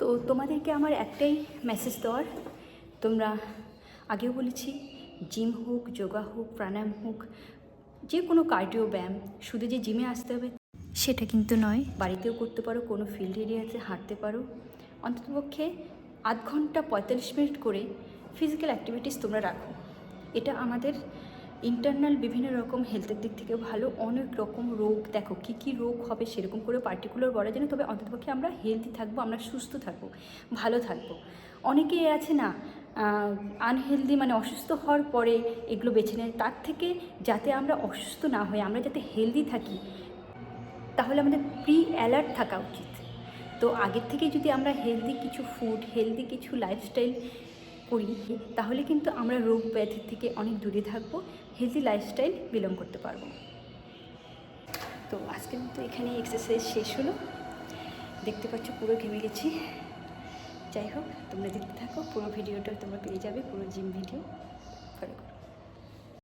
তো তোমাদেরকে আমার একটাই মেসেজ দেওয়ার। তোমরা আগেও বলেছি জিম হোক যোগা হোক, প্রাণায়াম হোক, যে কোনো কার্ডিও ব্যায়াম, শুধু যে জিমে আসতে হবে সেটা কিন্তু নয়, বাড়িতেও করতে পারো, কোনো ফিল্ড এরিয়াতে হাঁটতে পারো। অন্ততপক্ষে আধ ঘণ্টা পঁয়তাল্লিশ মিনিট করে ফিজিক্যাল অ্যাক্টিভিটিস তোমরা রাখো। এটা আমাদের ইন্টারনাল বিভিন্ন রকম হেলথের দিক থেকে ভালো, অনেক রকম রোগ, দেখো কী কী রোগ হবে সেরকম করে পার্টিকুলার বলা যায় না, তবে অন্ততপক্ষে আমরা হেলদি থাকব, আমরা সুস্থ থাকব, ভালো থাকব। অনেকে আছে না আনহেলদি মানে অসুস্থ হওয়ার পরে এগুলো বেছে নেয়, তার থেকে যাতে আমরা অসুস্থ না হই, আমরা যাতে হেলদি থাকি, তাহলে আমাদের প্রি অ্যালার্ট থাকা উচিত। তো আগের থেকে যদি আমরা হেলদি কিছু ফুড হেলদি কিছু লাইফস্টাইল করি, তাহলে কিন্তু আমরা রোগ ব্যাধির থেকে অনেক দূরে থাকব হেলদি লাইফস্টাইল বিলং করতে পারব। তো আজকে কিন্তু এখানে এক্সারসাইজ শেষ হলো। দেখতে পাচ্ছ পুরো ঘেমে গেছি। যাই হোক, তোমরা দেখতে থাকো, পুরো ভিডিওটা তোমরা পেয়ে যাবে, পুরো জিম ভিডিও